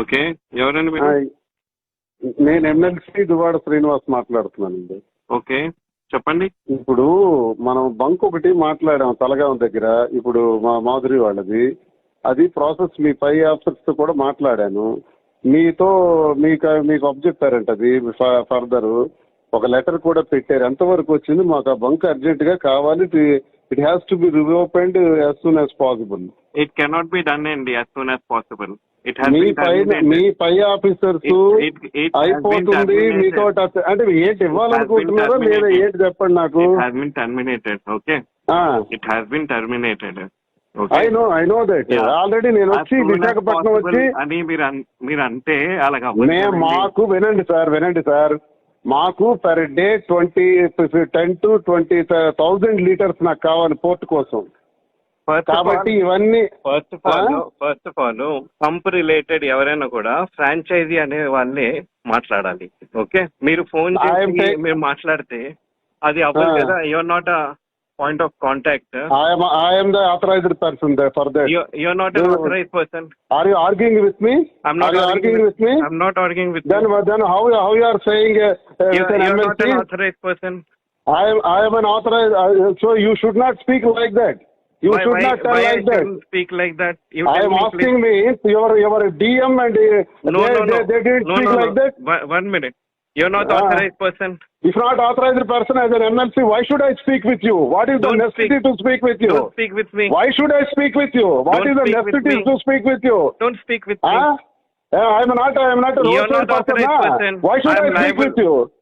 Okay. ఎవరండి. నేను MLC Duvvada Srinivas మాట్లాడుతున్నానండి. ఓకే. చెప్పండి. ఇప్పుడు మనం బంక్ ఒకటి మాట్లాడాం తలగాం దగ్గర. ఇప్పుడు మా మాధురి వాళ్ళది. అది ప్రాసెస్ మీ పై ఆఫీసర్స్తో కూడా మాట్లాడాను. మీతో మీకు మీకు చెప్పారంట అది ఫర్దర్. ఒక లెటర్ కూడా పెట్టారు. ఎంతవరకు వచ్చింది? మాకు ఆ బంక్ అర్జెంట్గా కావాలి. It has to be reopened as soon as possible. It cannot be done అండి యాజ్ సూన్ యాజ్ పాసిబుల్. మీ పై మీ పై ఆఫీసర్స్ అయిపోతుంది మీతో అంటే ఏంటి ఇవ్వాలనుకుంటున్నారో లేదా ఏంటి చెప్పండి నాకు. Terminated okay it has been terminated I know I know that already నేను వచ్చి విశాఖపట్నం వచ్చి అని మీరు మీరు అంటే అలాగా మాకు వినండి సార్ వినండి సార్. మాకు per day twenty ten to twenty thousand litres నాకు కావాలి పోర్ట్ కోసం. కాబట్టి ఇవన్నీ first of all first of all pump related ఎవరైనా కూడా ఫ్రాంచైజీ అనే వాళ్ళే మాట్లాడాలి ఓకే మీరు ఫోన్ చేసి మీరు మాట్లాడితే అది అవ్వదు. కదా your not a point of contact I'm I'm the authorized person for that your not No. Authorize person are you arguing with me are you arguing arguing with me arguing with then you. then how how you are saying uh, uh, You're, with an you're not MLC? an authorized person. I am I am an authorized, uh, so you should not speak like that. Why, should why, not tell why I like that. speak like that? You I am me, asking please. me, your your DM and uh, No, they, no, no. they, they didn't no, speak no, like no. that. One- One minute. You're not Ah. authorized person. If not authorized person as an MLC, why should I speak with you? What is the Don't necessity speak. to speak with you? Don't speak with me. Why should I speak with you? What Don't is the necessity to speak with you? Don't speak with me. Huh? Yeah, I am not I am not a roadside person. authorized person. Why should I I, speak liable. with you?